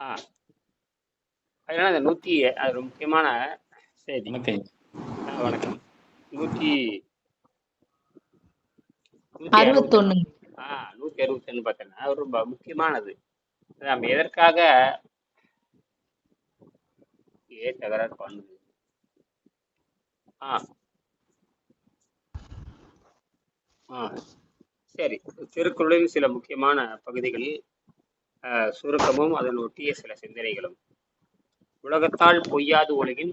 ஆ. அதனால அந்த நூற்றி அது முக்கியமான செய்தி வணக்கம் ஆ, வணக்கம். நூற்றி நூற்றி ஆ பார்த்தோன்னா அது ரொம்ப முக்கியமானது. நம்ம எதற்காக ஏ தகராறு பண்ணுது? ஆ. ஆ. சரி. திருக்குறளின் சில முக்கியமான பகுதிகளில் சுருக்கமும் அதன் ஒட்டிய சில சிந்தனைகளும். உலகத்தால் பொய்யாது உலகின்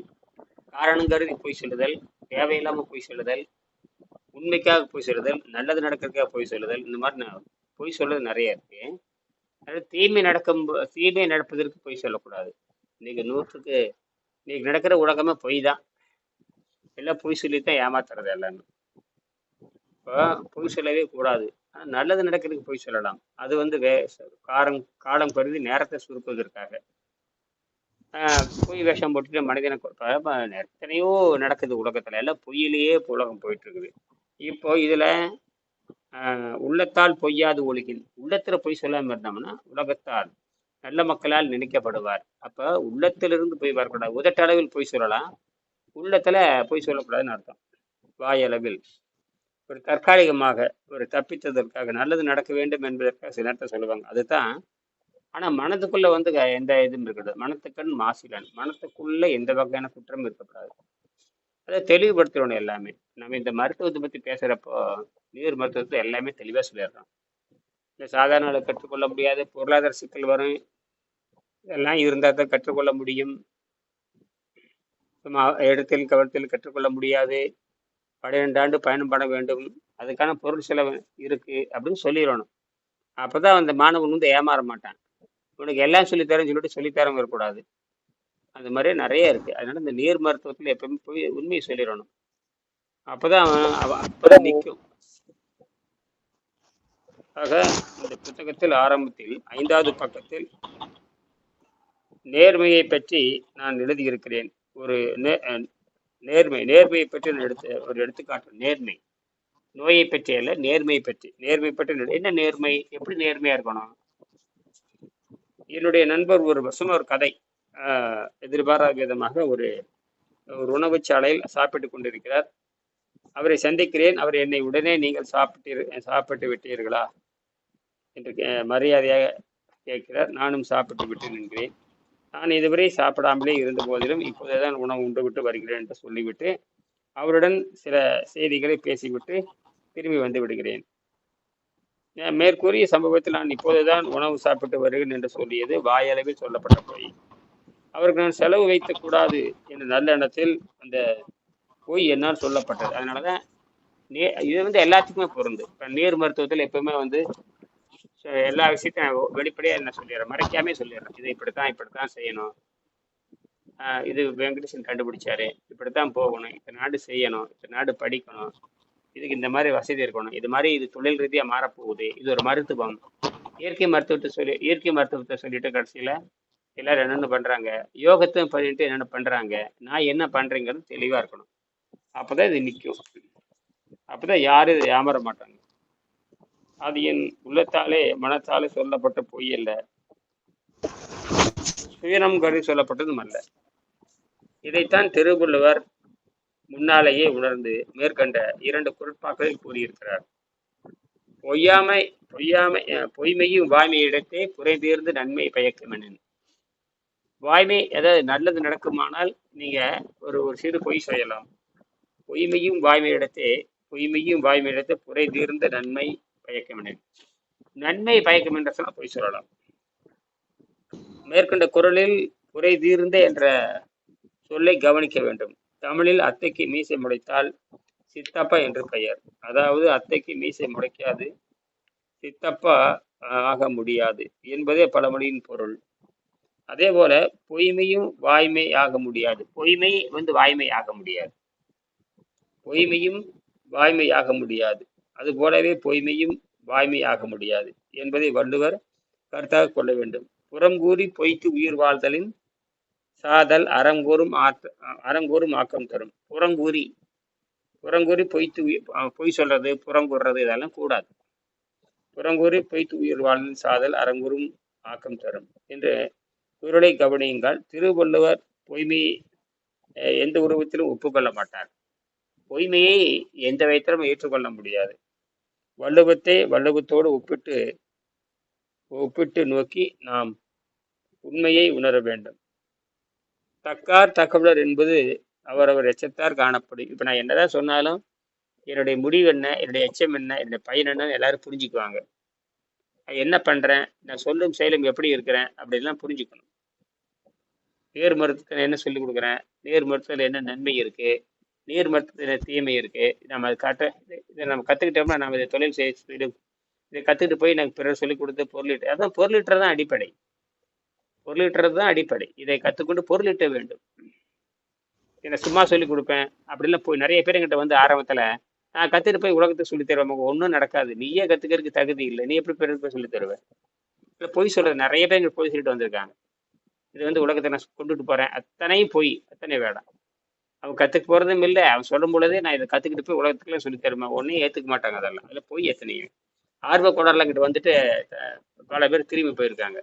காரணம் கருதி பொய் சொல்லுதல் தேவையில்லாமல் பொய் சொல்லுதல் உண்மைக்காக பொய் சொல்லுதல் நல்லது நடக்கிறதுக்காக பொய் சொல்லுதல் இந்த மாதிரி நான் பொய் சொல்றது நிறைய இருக்கு. அதாவது தீமை நடக்கும் தீமை நடப்பதற்கு பொய் சொல்லக்கூடாது. இன்னைக்கு நூற்றுக்கு இன்னைக்கு நடக்கிற உலகமே பொய் தான். எல்லாம் பொய் சொல்லி தான் ஏமாத்துறது எல்லாமே. இப்போ பொய் சொல்லவே கூடாது. நல்லது நடக்கிறதுக்கு பொய் சொல்லலாம். அது வந்து வே காரம் காலம் கருதி நேரத்தை சுருக்குவதற்காக. பொய் வேஷம் போட்டுட்டு மனிதனை கொ- எத்தனையோ நடக்குது உலகத்துல. எல்லாம் பொய்யிலேயே உலகம் போயிட்டு இருக்குது இப்போ இதுல உள்ளத்தால் பொய்யாது ஒழுகின். உள்ளத்துல பொய் சொல்லாம இருந்தோம்னா உலகத்தால் நல்ல மக்களால் நினைக்கப்படுவார். அப்ப உள்ளத்திலிருந்து பொய் வரக்கூடாது. உதட்டளவில் பொய் சொல்லலாம். உள்ளத்துல பொய் சொல்லக்கூடாதுன்னு அர்த்தம். வாயளவில். ஒரு தற்காலிகமாக ஒரு தப்பித்ததற்காக நல்லது நடக்க வேண்டும் என்பதற்காக சில நேரத்தை சொல்லுவாங்க. அதுதான் ஆனால் மனதுக்குள்ளே வந்து எந்த இதுவும் இருக்கிறது மனத்துக்கண் மாசிலன். மனத்துக்குள்ள எந்த வகையான குற்றம் இருக்கக்கூடாது. அதை தெளிவுபடுத்துறோம் எல்லாமே. நம்ம இந்த மருத்துவத்தை பற்றி பேசுகிறப்போ நீர் மருத்துவத்தை எல்லாமே தெளிவாக சொல்லிடுறோம். இந்த சாதாரண கற்றுக்கொள்ள முடியாது. பொருளாதார சிக்கல் வரும். இதெல்லாம் இருந்தால் தான் கற்றுக்கொள்ள முடியும். சும்மா இடத்தில் கவனத்தில் கற்றுக்கொள்ள முடியாது. பன்னிரெண்டு ஆண்டு பயணம் பண்ண வேண்டும். அதுக்கான பொருள் செலவு இருக்கு அப்படின்னு சொல்லிடணும். அப்பதான் அந்த மாணவன் வந்து ஏமாற மாட்டான். உனக்கு எல்லாம் சொல்லித்தரேன்னு சொல்லிட்டு சொல்லித்தரம் இருக்கக்கூடாது. அந்த மாதிரியே நிறைய இருக்கு. அதனால இந்த நீர் மருத்துவத்தில் எப்பவுமே போய் உண்மையை சொல்லிடணும். அப்பதான் அவன் அவன் அப்பதான் நிற்கும் ஆக இந்த புத்தகத்தில் ஆரம்பத்தில் ஐந்தாவது பக்கத்தில் நேர்மையை பற்றி நான் எழுதியிருக்கிறேன். ஒரு நே- நேர்மை நேர்மையை பற்றி நான் எடுத்து ஒரு எடுத்துக்காட்டு நேர்மை. நோயை பற்றி அல்ல நேர்மையை பற்றி. நேர்மை பற்றி என்ன நேர்மை? எப்படி நேர்மையா இருக்கணும்? என்னுடைய நண்பர் ஒரு வருஷம் ஒரு கதை எதிர்பாராத விதமாக ஒரு ஒரு உணவுச் சாலையில் சாப்பிட்டு கொண்டிருக்கிறார். அவரை சந்திக்கிறேன். அவர் என்னை உடனே நீங்கள் சாப்பிட்டு சாப்பிட்டு விட்டீர்களா? என்று மரியாதையாக கேட்கிறார். நானும் சாப்பிட்டு விட்டு நின்றேன் நான் இதுவரை சாப்பிடாமலே இருந்த போதிலும் இப்போதுதான் உணவு உண்டு விட்டு வருகிறேன் என்று சொல்லிவிட்டு அவருடன் சில செய்திகளை பேசிவிட்டு திரும்பி வந்து விடுகிறேன். மேற்கூறிய சம்பவத்தில் நான் இப்போதுதான் உணவு சாப்பிட்டு வருகிறேன் என்று சொல்லியது வாயளவில் சொல்லப்பட்ட பொய். அவருக்கு நான் செலவு வைத்த கூடாது என்ற நல்ல எண்ணத்தில் அந்த பொய் என்னால் சொல்லப்பட்டது. அதனாலதான் நே இது வந்து எல்லாத்துக்குமே பொருந்து இப்போ நீர் மருத்துவத்தில் எப்பவுமே வந்து ஸோ எல்லா விஷயத்தையும் வெளிப்படையாக என்ன சொல்லிடுறேன்? மறைக்காமே சொல்லிடுறேன். இது இப்படித்தான் இப்படித்தான் செய்யணும். இது வெங்கடேசன் கண்டுபிடிச்சாரு. இப்படித்தான் போகணும். இத்தனை நாடு செய்யணும். இத்தனை நாடு படிக்கணும். இதுக்கு இந்த மாதிரி வசதி இருக்கணும். இது மாதிரி இது தொழில் ரீதியாக மாறப்போகுது. இது ஒரு மருத்துவம். இயற்கை மருத்துவத்தை சொல்லி இயற்கை மருத்துவத்தை சொல்லிட்டு கடைசியில் எல்லாரும் என்னென்ன பண்ணுறாங்க யோகத்தையும் பண்ணிட்டு என்னென்ன பண்ணுறாங்க நான் என்ன பண்ணுறேங்கிறது தெளிவாக இருக்கணும். அப்போ தான் இது நிற்கும் அப்பதான் யாரும் இதை ஏமாற மாட்டாங்க. அது என் உள்ளத்தாலே மனத்தாலே சொல்லப்பட்ட பொய் அல்ல. சுயனம் கருதி சொல்லப்பட்டதும் அல்ல. இதைத்தான் திருவள்ளுவர் முன்னாலேயே உணர்ந்து மேற்கண்ட இரண்டு பொருட்பாக்களில் கூறியிருக்கிறார். பொய்யாமை பொய்யாமை அஹ், பொய்மையும் வாய்மையிடத்தே குறைதீர்ந்து நன்மை பயக்கும் வாய்மை ஏதாவது நல்லது நடக்குமானால் நீங்க ஒரு ஒரு சிறு பொய் செய்யலாம் பொய்மையும் வாய்மையிடத்தே பொய்மையும் வாய்மையிடத்தே குறை தீர்ந்த நன்மை பயக்கும் நன்மை பயக்கம் என்ற சொன்னால் பொய் சொல்லலாம். மேற்கண்ட குரலில் குறை தீர்ந்த என்ற சொல்லை கவனிக்க வேண்டும். தமிழில் அத்தைக்கு மீசை முடைத்தால் சித்தப்பா என்று பெயர். அதாவது அத்தைக்கு மீசை முடைக்காது சித்தப்பா ஆக முடியாது என்பதே பழமொழியின் பொருள். அதே போல பொய்மையும் வாய்மை ஆக முடியாது. பொய்மை வந்து வாய்மை ஆக முடியாது. பொய்மையும் வாய்மை ஆக முடியாது. அது போலவே பொய்மையும் வாய்மை ஆக முடியாது என்பதை வள்ளுவர் கருத்தாக கொள்ள வேண்டும். புறங்கூறி பொய்க்கு உயிர் வாழ்தலின் சாதல் அறங்கூறும் ஆற்ற அறங்கூறும் ஆக்கம் தரும். புறங்கூறி புறங்கூறி பொய்த்து உயிர் பொய் சொல்றது புறங்கூறுறது இதெல்லாம் கூடாது. புறங்கூறி பொய்த்து உயிர் வாழ்தலின் சாதல் அறங்கூறும் ஆக்கம் தரும் என்று குரலை கவனியுங்கள். திருவள்ளுவர் பொய்மையை எந்த உருவத்திலும் ஒப்புக்கொள்ள மாட்டார். பொய்மையை எந்த வயத்திலும் ஏற்றுக்கொள்ள முடியாது. வள்ளுவத்தை வள்ளுவத்தோடு ஒப்பிட்டு ஒப்பிட்டு நோக்கி நாம் உண்மையை உணர வேண்டும். தக்கார் தகவலர் என்பது அவரவர் எச்சத்தார் காணப்படும். இப்போ நான் என்னதான் சொன்னாலும் என்னுடைய முடிவு என்ன என்னுடைய எச்சம் என்ன என்னுடைய பயன் என்னன்னு எல்லாரும் புரிஞ்சுக்குவாங்க. என்ன பண்ணுறேன் நான் சொல்லும் செயலும் எப்படி இருக்கிறேன் அப்படின்லாம் புரிஞ்சுக்கணும். நேர் மருத்துவத்தில் என்ன சொல்லிக் கொடுக்குறேன்? நேர் மருத்துவத்தில் என்ன நன்மை இருக்கு? நேர் மருத்துவத்தில் என்ன தீமை இருக்கு? நம்ம அதை காட்ட இதை நம்ம கற்றுக்கிட்டோம்னா நம்ம இதை தொழில் செய்ய இது இதை கற்றுக்கிட்டு போய் எனக்கு பிறர் சொல்லிக் கொடுத்து பொருளிட்டு அதான் பொருளிட்டுறது தான் அடிப்படை. பொருளிட்டுறது தான் அடிப்படை. இதை கற்றுக்கொண்டு பொருளிட்ட வேண்டும். இதை சும்மா சொல்லிக் கொடுப்பேன் அப்படிலாம் போய் நிறைய பேர் எங்கிட்ட வந்து ஆரம்பத்தில் நான் கற்றுட்டு போய் உலகத்தை சொல்லித் தருவேன். ஒன்றும் நடக்காது. நீயே கற்றுக்கிறதுக்கு தகுதி இல்லை. நீ எப்படி பிறருக்கு போய் சொல்லித் தருவேன் இல்லை பொய் சொல்கிறது நிறைய பேர் எங்களுக்கு பொய் சொல்லிட்டு வந்திருக்காங்க. இது வந்து உலகத்தை நான் கொண்டுட்டு போகிறேன் அத்தனையும் பொய். அத்தனை வேடம் அவன் கற்றுக்க போகிறதும் இல்லை. அவன் சொல்லும் பொழுதே நான் இதை கற்றுக்கிட்டு போய் உலகத்துக்குலாம் சொல்லித் தருமா ஒன்றும் ஏற்றுக்க மாட்டாங்க அதெல்லாம். அதில் பொய் எத்தனையும் ஆர்வ கோடர்லாம் கிட்ட வந்துட்டு பல பேர் திரும்பி போயிருக்காங்க.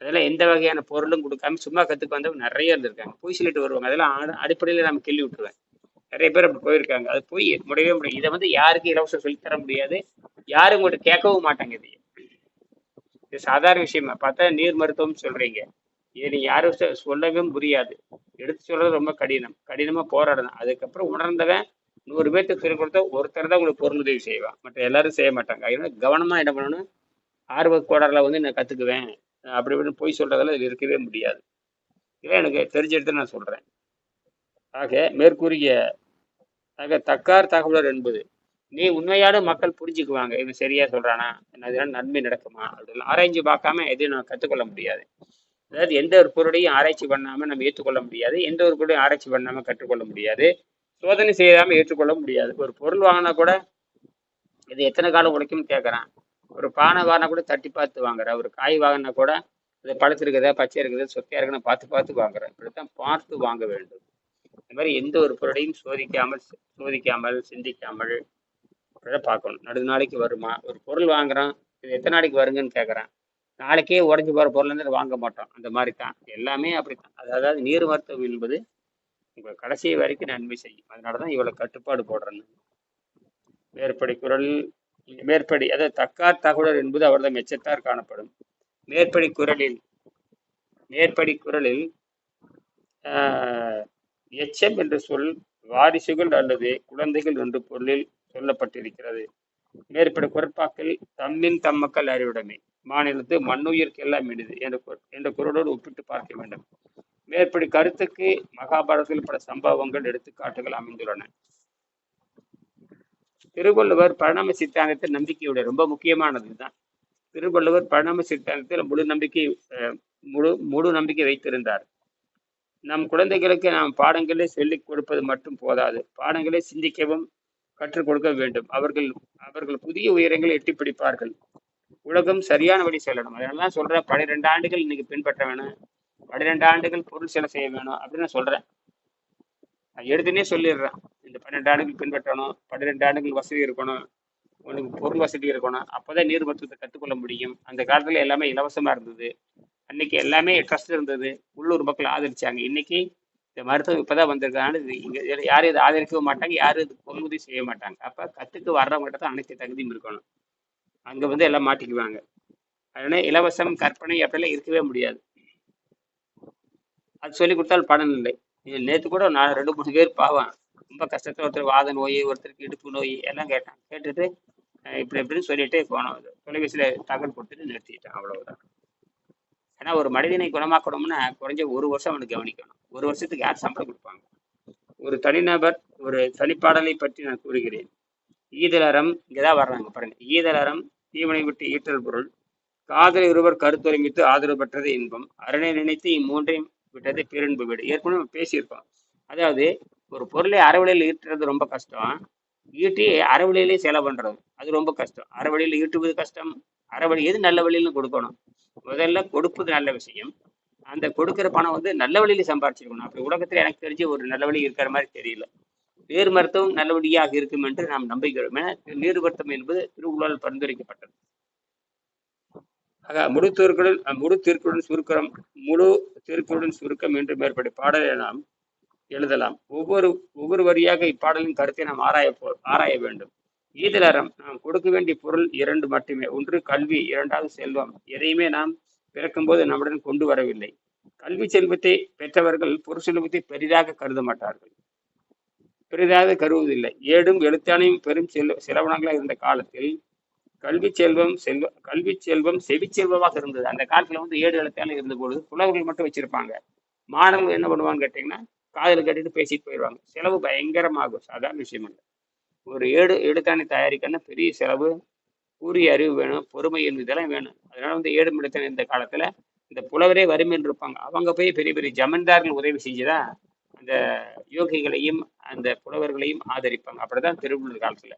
அதெல்லாம் எந்த வகையான பொருளும் கொடுக்காம சும்மா கற்றுக்க வந்தவங்க நிறைய இருந்திருக்காங்க. பொய் சொல்லிட்டு வருவாங்க. அதெல்லாம் அடிப்படையில் அடிப்படையில நம்ம கிள்ளி விட்டுருவேன். நிறைய பேர் அப்படி போயிருக்காங்க. அது போய் முடியவே முடியும் இதை வந்து யாருக்கும் இலவசம் சொல்லித் தர முடியாது. யாரும் உங்கள்கிட்ட கேட்கவும் மாட்டாங்க இது இது சாதாரண விஷயமா. பார்த்தா நீர் மருத்துவம்னு சொல்றீங்க. இதை நீங்க யாரும் சொல்லவே சொல்லவும் புரியாது எடுத்து சொல்றது ரொம்ப கடினம். கடினமா போராடணும் அதுக்கப்புறம் உணர்ந்தவன் நூறு பேர்த்துக்கு சொல்லிக் கொடுத்தா ஒருத்தர் தான் உங்களுக்கு பொருளுதவி செய்வான். மற்ற எல்லாரும் செய்ய மாட்டாங்க. அதனால கவனமா என்ன பண்ணணும்? ஆர்வ கோடரில் வந்து நான் கத்துக்குவேன். அப்படி இப்படின்னு போய் சொல்றதெல்லாம் இது இருக்கவே முடியாது. இதெல்லாம் எனக்கு தெரிஞ்ச இடத்துல நான் சொல்றேன். ஆக மேற்கூறிய ஆக தக்கார் தகவலர் என்பது நீ உண்மையான மக்கள் புரிஞ்சுக்குவாங்க. இவன் சரியா சொல்றானா? அதனால நன்மை நடக்குமா? அப்படின்னு ஆராய்ஞ்சு பார்க்காம எதையும் நான் கற்றுக்கொள்ள முடியாது. அதாவது எந்த ஒரு பொருளையும் ஆராய்ச்சி பண்ணாமல் நம்ம ஏற்றுக்கொள்ள முடியாது. எந்த ஒரு பொருளையும் ஆராய்ச்சி பண்ணாமல் கற்றுக்கொள்ள முடியாது. சோதனை செய்யாமல் ஏற்றுக்கொள்ள முடியாது. ஒரு பொருள் வாங்கினா கூட இது எத்தனை காலம் உழைக்கும்னு கேட்குறான் ஒரு பானை வாங்கினா கூட தட்டி பார்த்து வாங்குற. ஒரு காய் வாங்கினா கூட இது பழுத்து இருக்குதா பச்சை இருக்குதா சொத்தையா இருக்குன்னு பார்த்து பார்த்து வாங்குறேன் இப்படித்தான் பார்த்து வாங்க வேண்டும். இந்த மாதிரி எந்த ஒரு பொருளையும் சோதிக்காமல் சோதிக்காமல் சிந்திக்காமல் பார்க்கணும். நடு நாளைக்கு வருமா? ஒரு பொருள் வாங்குறான். இது எத்தனை நாளைக்கு வருங்கன்னு கேட்குறேன் நாளைக்கே உடஞ்சி போகிற பொருள் வந்து வாங்க மாட்டோம். அந்த மாதிரி தான். எல்லாமே அப்படி தான் அதாவது நீர் மருத்துவம் என்பது உங்கள் கடைசி வரைக்கும் நன்மை செய்யும். அதனால தான் இவ்வளோ கட்டுப்பாடு போடுறேன்னு. மேற்படி குரல் மேற்படி அதாவது தக்கார் தகவலர் என்பது அவரது மெச்சத்தார் காணப்படும். மேற்படி குரலில் மேற்படி குரலில் எச்சம் என்ற சொல் வாரிசுகள் அல்லது குழந்தைகள் என்று பொருளில் சொல்லப்பட்டிருக்கிறது. மேற்பட்ட குரட்பாக்கள் தம்மின் தம்மக்கள் அறிவுடைமை. மாநிலத்து மண்ணுயிர்க்கெல்லாம் இனிது என்ற என்ற குரலோடு ஒப்பிட்டு பார்க்க வேண்டும். மேற்படி கருத்துக்கு மகாபாரதத்தில் பல சம்பவங்கள் எடுத்துக்காட்டுகள் அமைந்துள்ளன. திருவள்ளுவர் பரிணாம சித்தாந்தத்தில் நம்பிக்கையுடைய ரொம்ப முக்கியமானது தான் திருவள்ளுவர் பரிணாம சித்தாந்தத்தில் முழு நம்பிக்கை அஹ், முழு முழு நம்பிக்கை வைத்திருந்தார். நம் குழந்தைகளுக்கு நாம் பாடங்களை சொல்லிக் கொடுப்பது மட்டும் போதாது. பாடங்களை சிந்திக்கவும் கற்றுக் கொடுக்க வேண்டும். அவர்கள் அவர்கள் புதிய உயரங்களை எட்டி பிடிப்பார்கள். உலகம் சரியான வழி செல்லணும். அதனால சொல்றேன் பன்னிரெண்டு ஆண்டுகள் இன்னைக்கு பின்பற்ற வேணும். பன்னிரெண்டு ஆண்டுகள் பொருள் செலவு செய்ய வேணும் அப்படின்னு நான் சொல்றேன். நான் எடுத்துனே சொல்லிடுறேன். இந்த பன்னெண்டு ஆண்டுகள் பின்பற்றணும் பன்னிரெண்டு ஆண்டுகள் வசதி இருக்கணும் உனக்கு பொருள் வசதி இருக்கணும். அப்போதான் நீர் மருத்துவத்தை கற்றுக்கொள்ள முடியும். அந்த காலத்துல எல்லாமே இலவசமா இருந்தது. அன்னைக்கு எல்லாமே ட்ரஸ்ட் இருந்தது. உள்ளூர் மக்கள் ஆதரிச்சாங்க. இன்னைக்கு இந்த மருத்துவம் இப்பதான் வந்திருக்கனால இது இங்க யாரும் இதை ஆதரிக்கவும் மாட்டாங்க யாரும் இது பொன்முதி செய்ய மாட்டாங்க. அப்ப கத்துக்கு வர்றவங்கள்ட்ட தான் அனைத்து தகுதியும் இருக்கணும். அங்க வந்து எல்லாம் மாட்டிக்குவாங்க. அதனால இலவசம் கற்பனை அப்படிலாம் இருக்கவே முடியாது. அது சொல்லி கொடுத்தால் பலன் இல்லை. நேற்று நேத்து கூட நான் ரெண்டு மூணு பேர் பாவம். ரொம்ப கஷ்டத்தில் ஒருத்தர் வாத நோய் ஒருத்தருக்கு இடுப்பு நோய் எல்லாம் கேட்டான் கேட்டுட்டு இப்படி இப்படின்னு சொல்லிட்டு போனோம். தொலைபேசியில தகவல் கொடுத்துட்டு நிறுத்திட்டேன் அவ்வளவுதான். ஏன்னா ஒரு மனிதனை குணமாக்கணும்னா குறைஞ்ச ஒரு வருஷம் அவனுக்கு கவனிக்கணும். ஒரு வருஷத்துக்கு யார் சம்பளம் கொடுப்பாங்க? ஒரு தனிநபர் ஒரு தனிப்பாடலை பற்றி நான் கூறுகிறேன். ஈதலறம் இங்கதான் வர்றாங்க பாருங்க. ஈதலறம் தீவனை விட்டு ஈட்டல் பொருள். காதல் இருவர் கருத்தொருமித்து ஆதரவு பெற்றது இன்பம். அரணை நினைத்து இம்மூன்றையும் விட்டது பேரன்பு வீடு. ஏற்கனவே நம்ம அதாவது ஒரு பொருளை அறவழியில் ஈட்டுறது ரொம்ப கஷ்டம். ஈட்டி அறவழியிலே செலவு பண்றது. அது ரொம்ப கஷ்டம். அறவழியில் ஈட்டுவது கஷ்டம். அறவழி எது நல்ல வழியிலும் கொடுக்கணும்? முதல்ல கொடுப்பது நல்ல விஷயம். அந்த கொடுக்கிற பணம் வந்து நல்ல வழியில சம்பாரிச்சிருக்கணும். அப்படி உலகத்துல எனக்கு தெரிஞ்சு ஒரு நல்ல வழி இருக்கிற மாதிரி தெரியல. நீர் மருத்துவம் நல்ல வழியாக இருக்கும் என்று நாம் நம்புகிறோம். என நீர் மருத்துவம் என்பது திருவுள்ளால் பரிந்துரைக்கப்பட்டது. ஆக முழு திருக்குறள் முழு திருக்குறள் சுருக்கம் முழு திருக்குறளின் சுருக்கம் என்று மேற்பட்ட பாடலை நாம் எழுதலாம். ஒவ்வொரு ஒவ்வொரு வரியாக இப்பாடலின் கருத்தை நாம் ஆராய போ ஆராய வேண்டும். ஈதலறம் நாம் கொடுக்க வேண்டிய பொருள் இரண்டு மட்டுமே. ஒன்று கல்வி இரண்டாவது செல்வம். எதையுமே நாம் பிறக்கும்போது நம்முடன் கொண்டு வரவில்லை. கல்வி செல்வத்தை பெற்றவர்கள் பொருள் செல்வத்தை பெரிதாக கருத மாட்டார்கள். பெரிதாக கருவதில்லை. ஏடும் எழுத்தானையும் பெரும் செல்வ செலவனங்களாக இருந்த காலத்தில் கல்வி செல்வம் செல்வ கல்வி செல்வம் செவி செல்வமாக இருந்தது. அந்த காலத்துல வந்து ஏடு எழுத்தாலும் இருந்த பொழுது புலவர்கள் மட்டும் வச்சிருப்பாங்க. மாணவர்கள் என்ன பண்ணுவான்னு கேட்டீங்கன்னா காதில் கட்டிட்டு பேசிட்டு போயிடுவாங்க செலவு பயங்கரமாகும். சாதாரண விஷயம் இல்லை ஒரு ஏடு எழுத்தாணி தயாரிக்கன்னா பெரிய செலவு கூறிய அறிவு வேணும் பொறுமை என்பது இதெல்லாம் வேணும். அதனால வந்து ஏடு மெடுத்தன இந்த காலத்துல இந்த புலவரே வறுமைன்னு இருப்பாங்க. அவங்க போய் பெரிய பெரிய ஜமீன்தார்கள் உதவி செஞ்சுதான் அந்த யோகிகளையும் அந்த புலவர்களையும் ஆதரிப்பாங்க. அப்படிதான் திருவள்ளுவர் காலத்துல.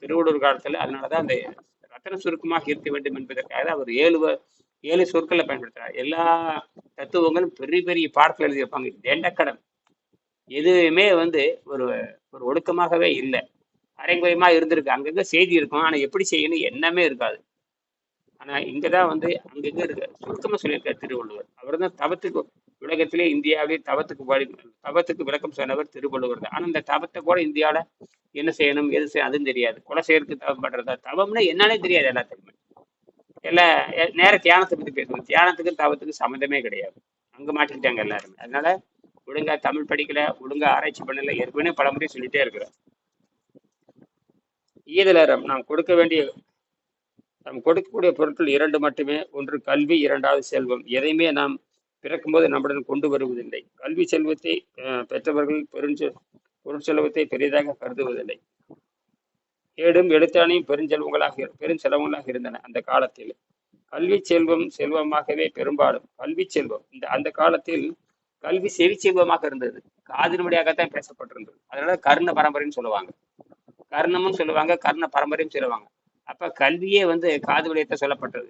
திருவள்ளூர் காலத்துல அதனாலதான் அந்த ரத்தன சுருக்கமாக இருக்க வேண்டும் என்பதற்காக அவர் ஏழு வ- ஏழு சொற்களை பயன்படுத்துறார். எல்லா தத்துவங்களும் பெரிய பெரிய பாடத்தில் எழுதியிருப்பாங்க. தேண்டக்கடன் எதுவுமே வந்து ஒரு ஒரு ஒடுக்கமாகவே இல்லை. அரைங்குறையமா இருந்திருக்கு. அங்கங்க செய்தி இருக்கும். ஆனா எப்படி செய்யணும் எண்ணமே இருக்காது. ஆனா இங்கதான் வந்து அங்கங்க இருக்க சுருக்கமா சொல்லியிருக்கார் திருவள்ளுவர். அவர் தான் தவத்துக்கு உலகத்திலே இந்தியாவிலே தவத்துக்கு தவத்துக்கு விளக்கம் சொன்னவர் திருவள்ளுவர் தான். ஆனா இந்த தவத்தை கூட இந்தியாவில என்ன செய்யணும் எது செய்யணும் அதுவும் தெரியாது. கொலை செய்யறதுக்கு தவம் பண்றதா தவம்னா என்னன்னே தெரியாது எல்லாத்துக்குமே. எல்லா நேர தியானத்தை பத்தி பேசணும் தியானத்துக்கும் தவத்துக்கு சம்மந்தமே கிடையாது. அங்க மாட்டிக்கிட்டாங்க எல்லாருமே. அதனால ஒழுங்கா தமிழ் படிக்கல ஒழுங்கா ஆராய்ச்சி பண்ணல ஏற்கனவே பல முறை சொல்லிட்டே இருக்கிறோம் ஈதலரம் நாம் கொடுக்க வேண்டிய நாம் கொடுக்கக்கூடிய பொருட்கள் இரண்டு மட்டுமே. ஒன்று கல்வி இரண்டாவது செல்வம். எதையுமே நாம் பிறக்கும்போது நம்முடன் கொண்டு வருவதில்லை. கல்வி செல்வத்தை பெற்றவர்கள் பெருஞ்சொல் பொருட்செல்வத்தை பெரிதாக கருதுவதில்லை. ஏடும் எழுத்தானையும் பெருஞ்செல்வங்களாக பெருஞ்செல்வங்களாக இருந்தன அந்த காலத்தில். கல்வி செல்வம் செல்வமாகவே பெரும்பாலும் கல்வி செல்வம் இந்த அந்த காலத்தில் கல்வி செவி செல்வமாக இருந்தது. காதின் வழியாகத்தான் பேசப்பட்டிருந்தது. அதனால கர்ண பரம்பரைன்னு சொல்லுவாங்க. கர்ணமும் சொல்லுவாங்க கர்ண பரம்பரையும் சொல்லுவாங்க. அப்ப கல்வியே வந்து காது வழியத்தை சொல்லப்பட்டது.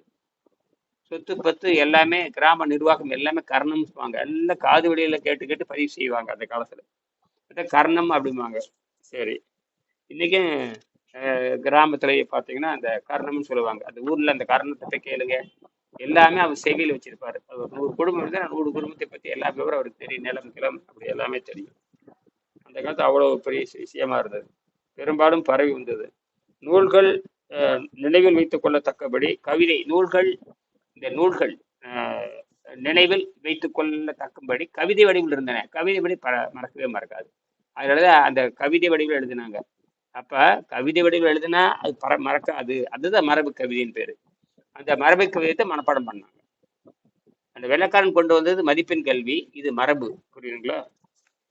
சொத்து பத்து எல்லாமே கிராம நிர்வாகம் எல்லாமே கர்ணம் சொல்லுவாங்க. எல்லாம் காது வழியில கேட்டு கேட்டு பதிவு செய்வாங்க அந்த காலத்துல. கர்ணம் அப்படிம்பாங்க. சரி. இன்னைக்கும் கிராமத்துல பார்த்தீங்கன்னா அந்த கர்ணம்னு சொல்லுவாங்க. அந்த ஊர்ல அந்த கர்ணத்தை கேளுங்க. எல்லாமே அவர் செவியில் வச்சிருப்பாரு. அவர் நூறு குடும்பம் இருந்தால் நூறு குடும்பத்தை பத்தி எல்லா விவரம் அவருக்கு தெரியும். நிலம் கிளம் அப்படி எல்லாமே தெரியும். அந்த காலத்து அவ்வளவு பெரிய விஷயமா இருந்தது. பெரும்பாலும் பரவி வந்தது. நூல்கள் நினைவில் வைத்துக் கொள்ளத்தக்கபடி கவிதை நூல்கள் இந்த நூல்கள் நினைவில் வைத்துக் கொள்ளத்தக்கபடி கவிதை வடிவில் இருந்தன. கவிதை வடி ப மறக்கவே மறக்காது. அதனாலதான் அந்த கவிதை வடிவில் எழுதினாங்க. அப்ப கவிதை வடிவில் எழுதினா அது பர மறக்க அது அதுதான் மரபு கவிதையின் பேரு. அந்த மரபு கவிதையை மனப்பாடம் பண்ணாங்க. அந்த வெள்ளக்காரன் கொண்டு வந்தது மதிப்பெண் கல்வி. இது மரபு. புரியுதுங்களா?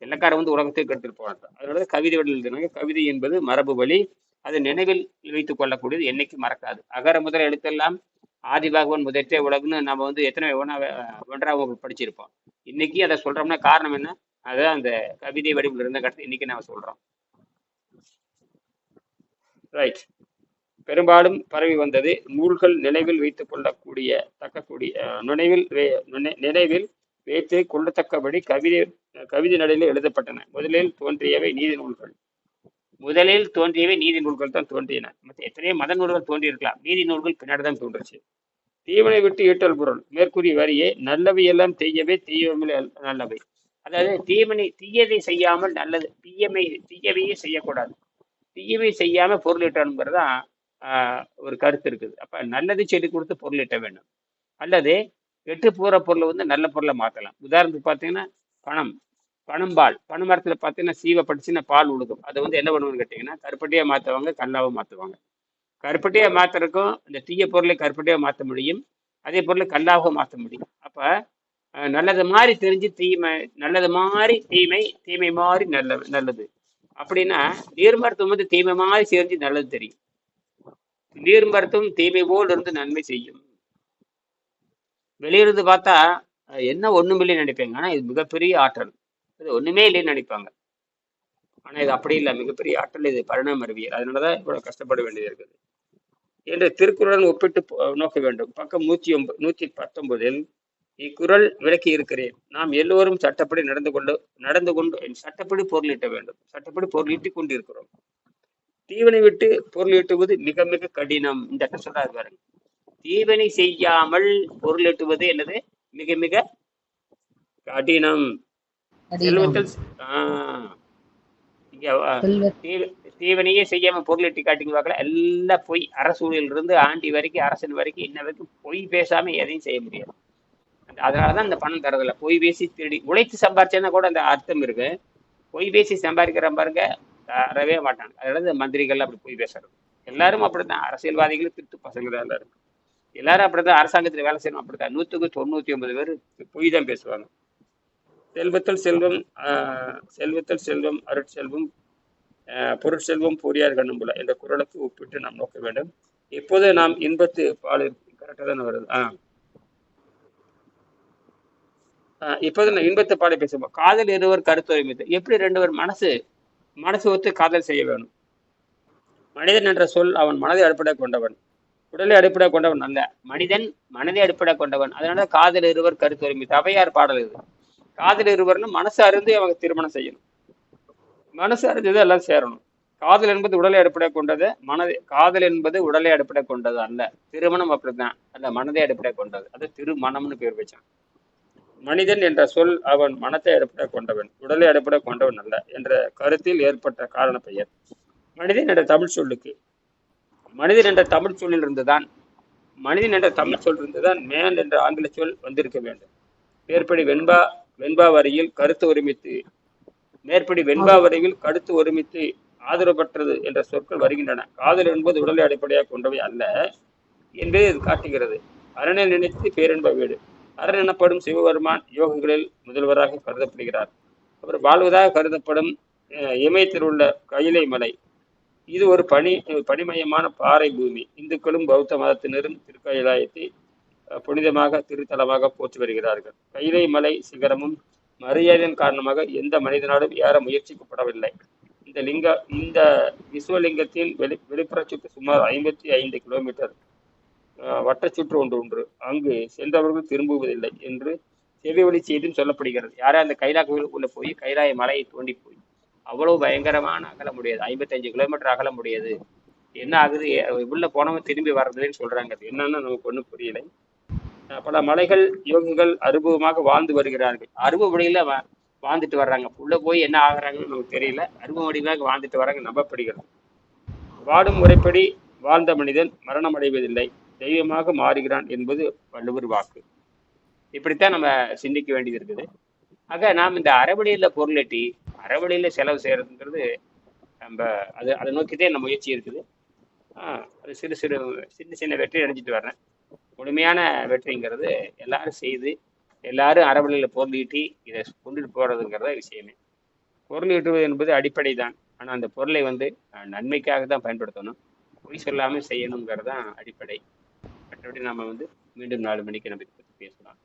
வெள்ளக்காரன் வந்து உலகத்தை கற்றுட்டு போனாங்க அதனால கவிதை எழுதுனாங்க கவிதை என்பது மரபு வழி. அது நினைவில் வைத்துக் கொள்ளக்கூடியது என்னைக்கு மறக்காது. அகர முதல் எழுத்தெல்லாம் ஆதிபாகவன் முதற்றே உலகுன்னு நம்ம வந்து எத்தனை ஒன்றா ஒன்றாக படிச்சிருப்போம். இன்னைக்கு அதை சொல்றோம்னா காரணம் என்ன? அதான் அந்த கவிதை வடிவில் இருந்த கருத்து. இன்னைக்கு நாம சொல்றோம். ரைட் பெரும்பாலும் பரவி வந்தது நூல்கள் நினைவில் வைத்துக் கொள்ளக்கூடிய தக்கக்கூடிய நினைவில் நினைவில் வைத்து கொள்ளத்தக்கபடி கவிதை கவிதை நடையில் எழுதப்பட்டன. முதலில் தோன்றியவை நீதி நூல்கள். முதலில் தோன்றியவை நீதி நூல்கள் தான் தோன்றியன. மற்ற எத்தனையோ மத நூல்கள் தோன்றியிருக்கலாம். நீதி நூல்கள் பின்னாடி தான் தோன்றுச்சு. தீவனை விட்டு ஈட்டல் பொருள் மேற்கூறிய வரியே நல்லவை எல்லாம் தீயவை தீயவை நல்லவை. அதாவது தீவனை தீயதை செய்யாமல் நல்லது தீயமை தீயவையே செய்யக்கூடாது. தீயவை செய்யாம பொருள் தான் ஒரு கருத்து இருக்குது. அப்ப நல்லது செடி கொடுத்து பொருள் ஈட்ட வேண்டும். அல்லது கெட்டு போகிற பொருளை வந்து நல்ல பொருளை மாத்தலாம். உதாரணத்துக்கு பார்த்தீங்கன்னா பணம். பணம்பால் பண மரத்துல பார்த்தீங்கன்னா சீவை படிச்சுன்னா பால் உழுகும். அதை வந்து என்ன பண்ணுவோம்னு கேட்டிங்கன்னா கருப்பட்டியாக மாற்றுவாங்க கல்லாவை மாற்றுவாங்க கருப்பட்டியாக மாத்துறதுக்கும் இந்த தீய பொருளை கருப்பட்டியாக மாற்ற முடியும். அதே பொருளை கல்லாக மாற்ற முடியும். அப்ப அஹ், நல்லது மாதிரி தெரிஞ்சு தீமை நல்லது மாதிரி தீமை தீமை மாதிரி நல்ல நல்லது. அப்படின்னா நீர் மருத்துவம் வந்து தீமை மாதிரி தெரிஞ்சு நல்லது தெரியும். நீர் மருத்துவம் தீமை போல் இருந்து நன்மை செய்யும். வெளியிருந்து பார்த்தா என்ன என்ன ஒண்ணுமில்லைன்னு நினைப்பாங்க. ஆனா இது மிகப்பெரிய ஆற்றல். இது ஒண்ணுமே இல்லைன்னு நினைப்பாங்க. ஆனா இது அப்படி இல்லை. மிகப்பெரிய ஆற்றல் இது பரிணாம அறிவியல். அதனாலதான் இவ்வளவு கஷ்டப்பட வேண்டியது இருக்குது. என்று திருக்குறளுடன் ஒப்பிட்டு நோக்க வேண்டும். பக்கம் நூத்தி ஒன்பது நூத்தி பத்தொன்பதில் இக்குறள் விளக்கி இருக்கிறேன். நாம் எல்லோரும் சட்டப்படி நடந்து கொண்டு நடந்து கொண்டு சட்டப்படி பொருளீட்ட வேண்டும். சட்டப்படி பொருளீட்டி கொண்டிருக்கிறோம். தீவனை விட்டு பொருள் ஈட்டுவது மிக மிக கடினம். இந்த இடத்துல சொல்றாரு பாருங்க. தீவினை செய்யாமல் பொருள் எட்டுவது என்னது? மிக மிக கடினம். செல்வத்தில் தீவனையே செய்யாம பொருள் எட்டி காட்டிங்க பார்க்கல. எல்லாம் பொய் அரசூழில் இருந்து ஆண்டி வரைக்கும் அரசன் வரைக்கும் இன்ன வரைக்கும் பொய் பேசாம எதையும் செய்ய முடியாது. அதனாலதான் இந்த பணம் தரதில்ல. பொய் பேசி திருடி உழைத்து சம்பாரிச்சேன்னா கூட அந்த அர்த்தம் இருக்கு. பொய் பேசி சம்பாதிக்கிற பாருங்க தரவே மாட்டாங்க அதனால இந்த மந்திரிகள் அப்படி பொய் பேசுறது. எல்லாரும் அப்படித்தான். அரசியல்வாதிகளும் திருட்டு பசங்க தான் எல்லாரும். எல்லாரும் அப்படிதான் அரசாங்கத்துல வேலை செய்யணும் அப்படித்தான் நூற்றுக்கு தொண்ணூத்தி ஒன்பது பேர் பொய் தான் பேசுவாங்க. செல்வத்தில் செல்வம் ஆஹ் செல்வத்தில் செல்வம் அருட்செல்வம் ஆஹ் பொருட்செல்வம் பொறியார் கண்ணும் போல என்ற குரலுக்கு ஒப்பிட்டு நாம் நோக்க வேண்டும். இப்போது நாம் இன்பத்து பால் கரெக்டாக தானே வருது? ஆ. ஆஹ் இப்போது நான் இன்பத்து பாலை பேசுவோம். காதல் இருவர் கருத்துரிமைத்து எப்படி ரெண்டுவர் மனசு மனசு ஒத்து காதல் செய்ய வேணும்? மனிதன் என்ற சொல் அவன் மனதை அடிப்படை கொண்டவன். உடலை அடிப்படை கொண்டவன் அல்ல. மனிதன் மனதை அடிப்படை கொண்டவன். அதனால காதல் இருவர் கருத்துரிமை தவையார் பாடல் இது. காதல் இருவர்னு மனசு அறிந்து அவங்க திருமணம் செய்யணும். மனசு அறிஞ்சது எல்லாம் சேரணும். காதல் என்பது உடலை அடிப்படை கொண்டது மனதை காதல் என்பது உடலை அடிப்படை கொண்டது அல்ல. திருமணம் அப்படித்தான். அல்ல மனதை அடிப்படை கொண்டது. அது திருமணம்னு பேர் வச்சான். மனிதன் என்ற சொல் அவன் மனத்தை அடிப்படை கொண்டவன் உடலை அடிப்படை கொண்டவன் அல்ல என்ற கருத்தில் ஏற்பட்ட காரண பெயர் மனிதன் என்ற தமிழ் சொல்லுக்கு மனிதன் என்ற தமிழ் சொல்லில் இருந்துதான் மனிதன் என்ற தமிழ் சொல் இருந்துதான் மேன் என்ற ஆங்கில சொல் வந்திருக்க வேண்டும். மேற்படி வெண்பா வெண்பா வரியில் கருத்து ஒருமித்து மேற்படி வெண்பா வரியில் கருத்து ஒருமித்து ஆதரவு என்ற சொற்கள் வருகின்றன. காதல் என்பது உடலை அடிப்படையாக கொண்டவை அல்ல என்பதை இது காட்டுகிறது. அரணை நினைத்து பேரன்ப வீடு. அரண் எனப்படும் சிவபெருமான் யோகங்களில் முதல்வராக கருதப்படுகிறார். அவர் வாழ்வதாக கருதப்படும் இமயத்தில் உள்ள கைலை மலை. இது ஒரு பனி பனிமயமான பாறை பூமி. இந்துக்களும் பௌத்த மதத்தினரும் திருக்கயிலாயத்தை புனிதமாக திருத்தலமாக போற்றி வருகிறார்கள். கைலை மலை சிகரமும் மரியாதையின் காரணமாக எந்த மனிதனாலும் ஏற முயற்சிக்கப்படவில்லை. இந்த லிங்க இந்த விஸ்வலிங்கத்தின் வெளி வெளிப்புற சுற்று சுமார் ஐம்பத்தி ஐந்து கிலோமீட்டர் வட்ட சுற்று ஒன்று ஒன்று அங்கு சென்றவர்கள் திரும்புவதில்லை என்று செவி வழி செய்தியும் சொல்லப்படுகிறது. யாரே அந்த கைலா கோயிலுக்குள்ள போய் கைலாய மலையை தோண்டி போய் அவ்வளவு பயங்கரமான அகலம் முடியாது ஐம்பத்தஞ்சு கிலோமீட்டர் அகலம் முடியாது என்ன ஆகுது? உள்ள போனவங்க திரும்பி வர்றதுன்னு சொல்றாங்க. அது என்னன்னு நமக்கு ஒன்றும் புரியலை. பல மலைகள் யோகிகள் அனுபவமாக வாழ்ந்து வருகிறார்கள். அருவ வழியில வா- வாழ்ந்துட்டு வர்றாங்க. உள்ள போய் என்ன ஆகுறாங்கன்னு நமக்கு தெரியல. அருவ வடிவாக வாழ்ந்துட்டு வராங்க நம்பப்படுகிறோம். வாடும் முறைப்படி வாழ்ந்த மனிதன் மரணம் அடைவதில்லை தெய்வமாக மாறுகிறான் என்பது வள்ளுவர் வாக்கு. இப்படித்தான் நம்ம சிந்திக்க வேண்டியது இருக்குது. ஆக நாம் இந்த அறவழியில் பொருளட்டி அறவழியில் செலவு செய்கிறதுங்கிறது நம்ம அது அதை நோக்கிதான் நம்ம முயற்சி இருக்குது. அது சிறு சிறு சின்ன சின்ன வெற்றி அடைஞ்சிட்டு வர்றேன். முழுமையான வெற்றிங்கிறது எல்லாரும் செய்து எல்லாரும் அறவழியில் பொருளீட்டி இதை கொண்டுட்டு போகிறதுங்கிறத விஷயமே. பொருள் ஈட்டுவது என்பது அடிப்படை தான் ஆனால் அந்த பொருளை வந்து நன்மைக்காக தான் பயன்படுத்தணும். பொய் சொல்லாமல் செய்யணுங்கிறது தான் அடிப்படை. மற்றபடி நம்ம வந்து மீண்டும் நாலு மணிக்கு நம்ம இதை பற்றி பேசலாம்.